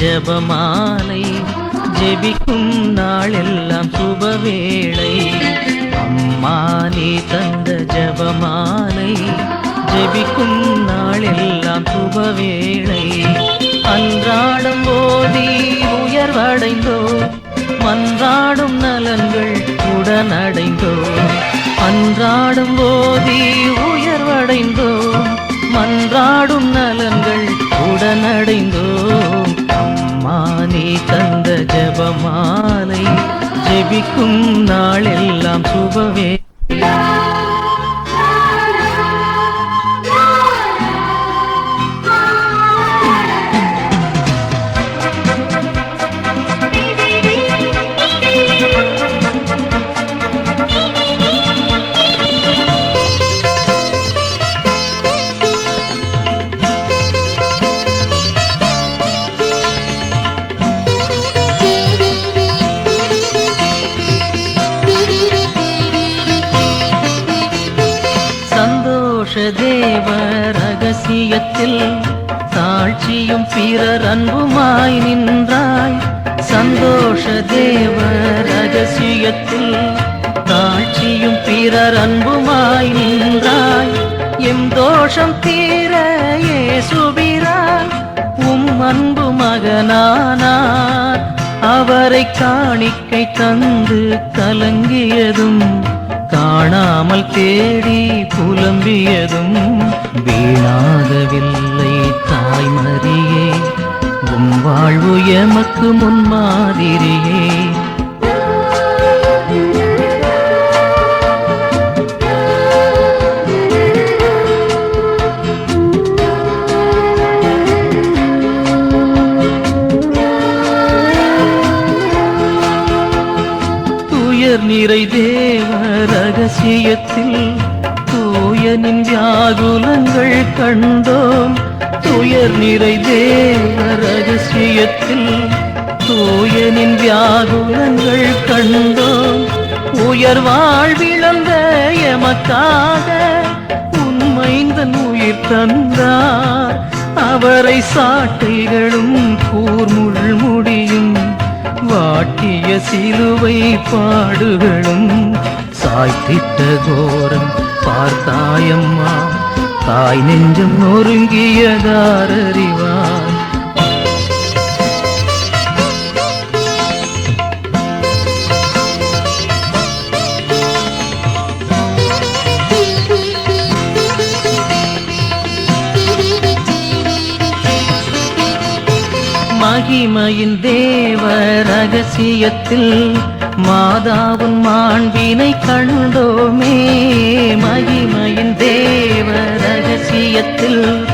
ஜபமாலை ஜெபிக்கும் நாளெல்லாம் சுபவேளை. அம்மா நீ தந்த ஜபமாலை ஜெபிக்கும் நாளெல்லாம் சுபவேளை. அன்றாடம் போதி உயர்வடைந்தோ மன்றாடும் நலன்கள் உடனடைந்தோ. அன்றாடும் போதி உயர்வடைந்தோ மன்றாடும் நலன்கள் உடனடைந்தோ. ஜெபமாலை ஜெபிக்கும் நாளெல்லாம் சுபவே தாழ்ச்சியும் பிறர் அன்புமாய் நின்றாய். சந்தோஷ தேவ ரகசியத்தில் தாழ்ச்சியும் பிறர் அன்புமாய் நின்றாய். எம் தோஷம் தீர ஏசுபிரான் உம் அன்பு மகனானார். அவரை காணிக்கை தந்து கலங்கியதும் காணாமல் தேடி புலம்பியதும் வீணாகவில்லை. தாய் மரியே உம் வாழ்வு எமக்கு முன்மாதிரியே துயர் நிறை தேவ ரகசியத்தில் தூயனின் வியாகுலங்கள் கண்டோம். துயர் நிறை தேவ ரகசியத்தில். தூயனின் வியாகுலங்கள் கண்டோம். உயர் வாழ்விழந்த எமக்காக உண்மைந்தன் உயிர் தந்தார். அவரை சாட்டைகளும் கூர்முள் முடியும். வாட்டிய சிலுவை பாடுகளும் சாய்த்திட்ட கோரம் பார்த்தாயம்மா. தாய் நெஞ்சம் நொறுங்கியதார் அறிவார் மகிமையின் தேவ ரகசியத்தில் மாதாவும் மாண்பினை கண்டோமே மகிமையின் தேவ ரகசியத்தில்.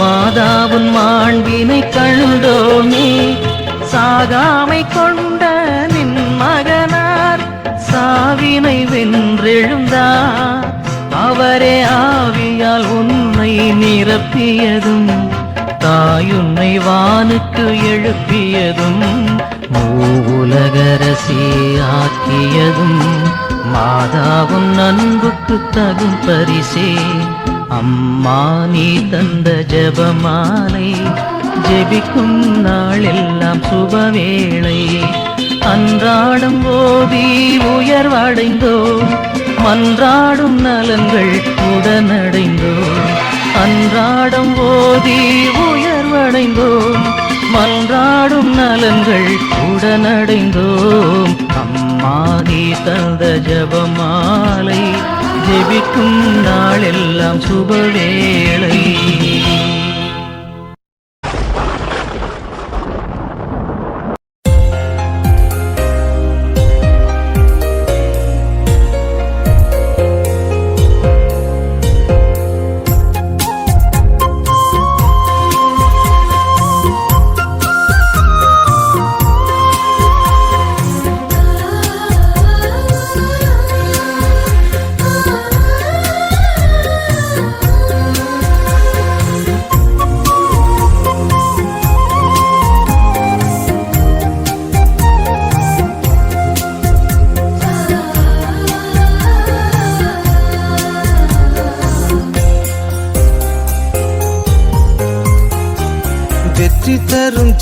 மாதாவும் மாண்பினை கண்டோமே சாகாமை கொண்ட நின் மகனார் சாவினை வென்றெழுந்தார் அவரே ஆவியால் உன்னை நிரப்பியதும் தாயுன்னை வானுக்கு எழுப்பியதும். மூலகரசி ஆக்கியதும் மாதாவும் அன்புக்கு தகும் பரிசே. அம்மா நீ தந்த ஜபமாலை ஜெபிக்கும் நாளெல்லாம் சுபவேளை. அன்றாடம் ஓதி உயர்வடைந்தோம் மன்றாடும் நலன்கள் உடனடைந்தோம் அன்றாடம் ஓதி உயர்வடைந்தோம் மன்றாடும் நலன்கள் உடனடைந்தோம். அம்மா நீ தந்த ஜபமாலை ஜெபிக்கும் நாளெல்லாம் சுபவேளை.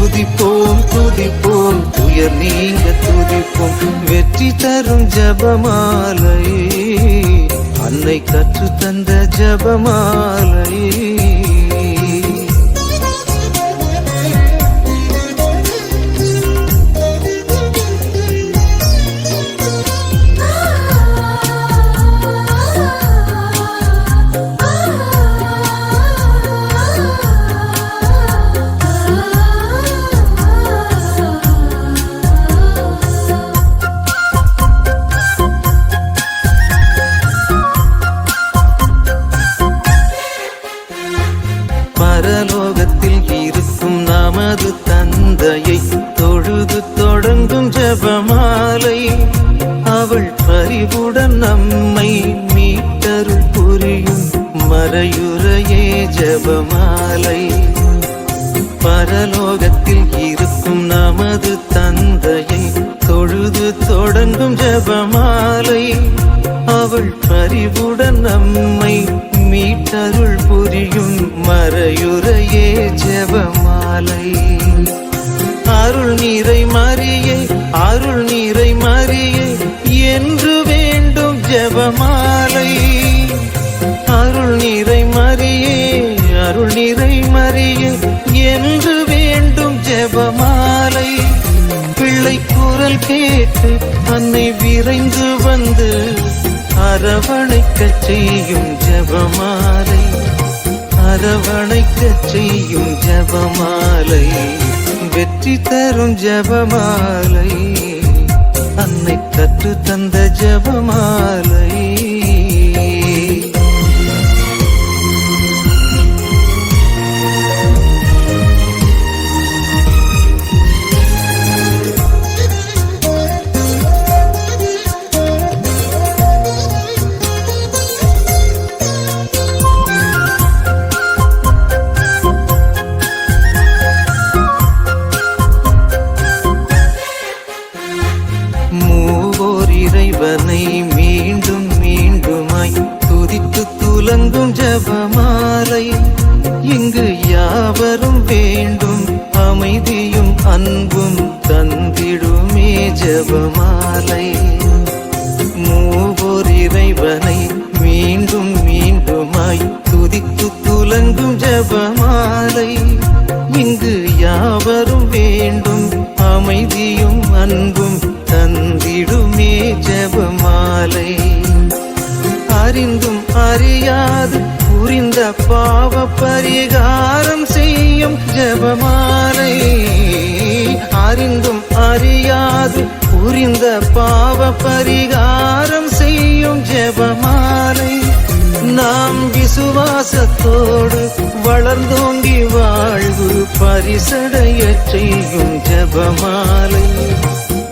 துதிப்போம் துதிப்போம். துயர் நீங்க துதிப்போம். வெற்றி தரும் ஜபமாலை அன்னை கற்று தந்த ஜபமாலை ஜபமாலை பரலோகத்தில் இருக்கும் நமது தந்தையை தொழுது தொடங்கும் ஜபமாலை அவள் பறிவுடன் நம்மை மீட்டருள் புரியும் மறையுறையே ஜபமாலை. அருள் நீரை மறியை அருள் நீரை மறியை குரல் கேட்டு அன்னை விரைந்து வந்து அரவணைக்க செய்யும் ஜபமாலை. அரவணைக்க செய்யும் ஜபமாலை. வெற்றி தரும் ஜபமாலை. அன்னை கற்று தந்த ஜபமாலை. ஜபமாலை. மூவோர் இறைவனை மீண்டும் மீண்டுமாய் துதித்து துலங்கும் ஜபமாலை. இங்கு யாவரும் வேண்டும் அமைதியும் அன்பும் தந்திடுமே ஜபமாலை. அறிந்தும் அறியாது புரிந்த பாவ பரிகாரம் செய்யும் ஜபமாலை. அறிந்தும் அறியாது. புரிந்த பாவ பரிகாரம் செய்யும் ஜெபமாலை. நாம் விசுவாசத்தோடு வளர்ந்தோங்கி வாழ்வு பரிசடைய செய்யும் ஜபமாலை.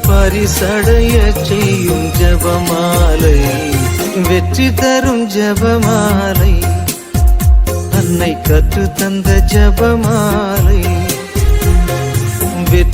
பரிசடைய செய்யும் ஜபமாலை. வெற்றி தரும் ஜபமாலை. அன்னை கற்று தந்த ஜபமாலை.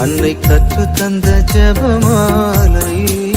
அன்னை கற்று தந்த ஜபமாலை.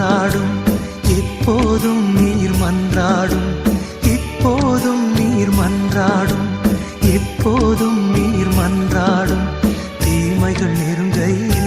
மன்றாடும். இப்போதும் நீர் மன்றாடும். இப்போதும் நீர் மன்றாடும். இப்போதும் நீர் மன்றாடும். தீமைகள் நெருங்கையில்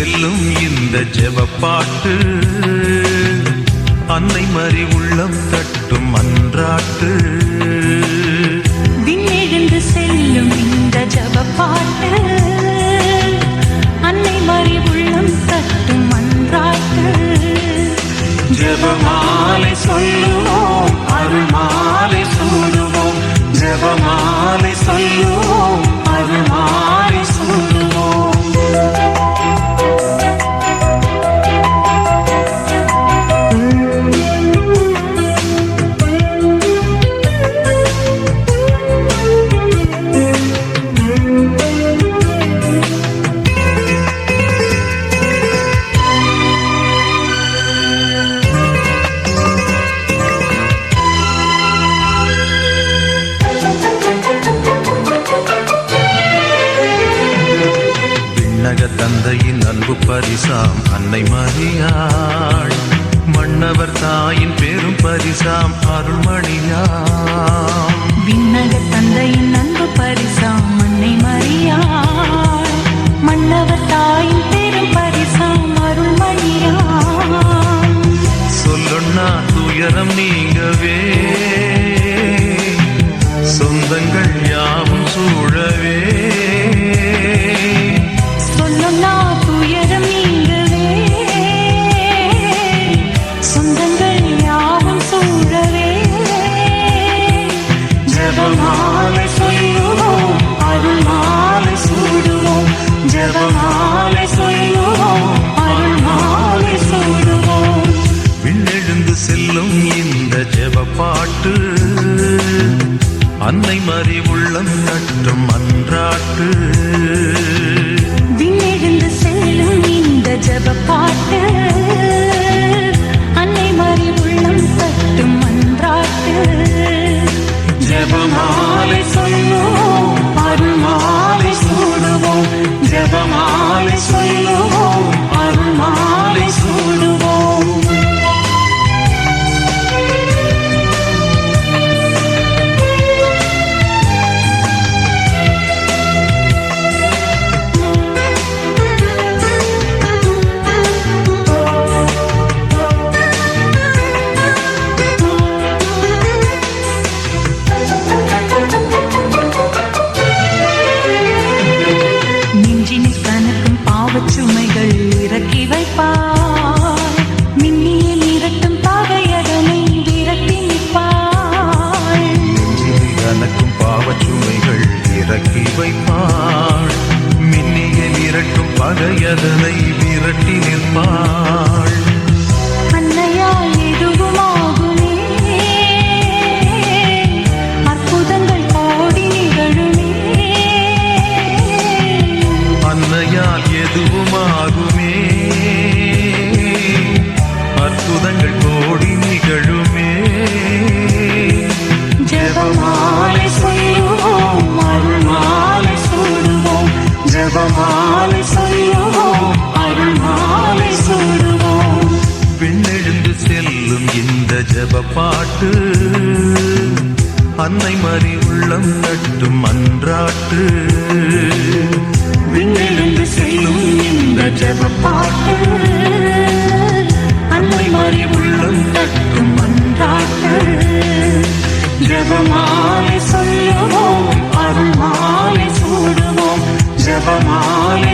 செல்லும் இந்த ஜெவப்பாட்டு அன்னை மறி உள்ளம் தட்டும் அன்றாட்டு. விண்ணெழுந்து செல்லும் இந்த ஜெவப்பாட்டு அன்னை மறி உள்ளம் தட்டும் அன்றாட்டு. ஜெபமாலை சொல்லுவோம் அருள் மாலை சொல்லுவோம் ஜெபமாலை சொல்லுவோம். பரிசாம். அன்னை மரியாள் மன்னவர் தாயின் பெரும் பரிசாம். அருள்மணியாம். விண்ணக தந்தையின் அன்பு பரிசாம். அன்னை மரியாள் மன்னவர் தாயின் பெரும் பரிசாம். அருள்மணியாம் சொல்லொன்னா துயரம் நீங்கவே സർവം உள்ளம் நட்டும் மன்றாட்டு. விண்ணிலிருந்து செய்யும் இந்த ஜபப்பாட்டு. அன்னை மாறி உள்ளம் நட்டும் மன்றாட்டு. ஜபமாலை சொல்லுவோம் அருள் மாலை சூடுவோம் ஜபமாலை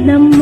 ¡Gracias!